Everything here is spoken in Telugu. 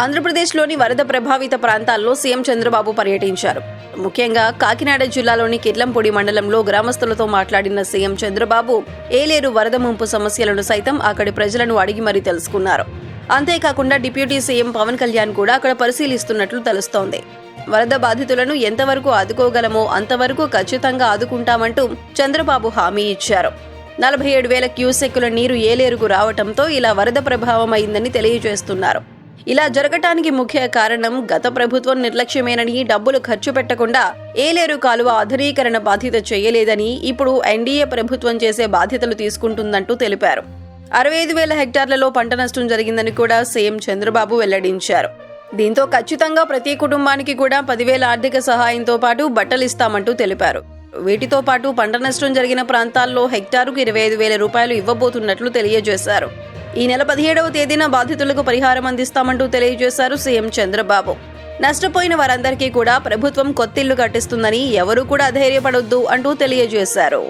ఆంధ్రప్రదేశ్లోని వరద ప్రభావిత ప్రాంతాల్లో సీఎం చంద్రబాబు పర్యటించారు. ముఖ్యంగా కాకినాడ జిల్లాలోని కిర్లంపొడి మండలంలో గ్రామస్తులతో మాట్లాడిన సీఎం చంద్రబాబు ఏలేరు వరద ముంపు సమస్యలను సైతం అక్కడి ప్రజలను అడిగి మరీ తెలుసుకున్నారు. అంతేకాకుండా డిప్యూటీ సీఎం పవన్ కళ్యాణ్ కూడా అక్కడ పరిశీలిస్తున్నట్లు తెలుస్తోంది. వరద బాధితులను ఎంతవరకు ఆదుకోగలమో అంతవరకు ఖచ్చితంగా ఆదుకుంటామంటూ చంద్రబాబు హామీ ఇచ్చారు. నలభై ఏడు వేల క్యూసెక్కుల నీరు ఏలేరుకు రావటంతో ఇలా వరద ప్రభావం అయిందని తెలియజేస్తున్నారు. ఇలా జరగటానికి ముఖ్య కారణం గత ప్రభుత్వం నిర్లక్ష్యమేనని డబ్బులు ఖర్చు పెట్టకుండా ఏలేరు కాలువ ఆధునీకరణ బాధ్యత చేయలేదని ఇప్పుడు ఎన్డీఏ ప్రభుత్వం చేసే బాధ్యతలు తీసుకుంటుందంటూ తెలిపారు. అరవై ఐదు వేల హెక్టార్లలో పంట నష్టం జరిగిందని కూడా సీఎం చంద్రబాబు వెల్లడించారు. దీంతో ఖచ్చితంగా ప్రతి కుటుంబానికి కూడా పదివేల ఆర్థిక సహాయంతో పాటు బట్టలు ఇస్తామంటూ తెలిపారు. వీటితో పాటు పంట నష్టం జరిగిన ప్రాంతాల్లో హెక్టారుకు ఇరవై ఐదు వేల రూపాయలు ఇవ్వబోతున్నట్లు తెలియజేశారు. ఈ నెల పదిహేడవ తేదీన బాధితులకు పరిహారం అందిస్తామంటూ తెలియజేశారు సీఎం చంద్రబాబు. నష్టపోయిన వారందరికీ కూడా ప్రభుత్వం కొత్తిల్లు కట్టిస్తుందని ఎవరూ కూడా అధైర్యపడొద్దు అంటూ తెలియజేశారు.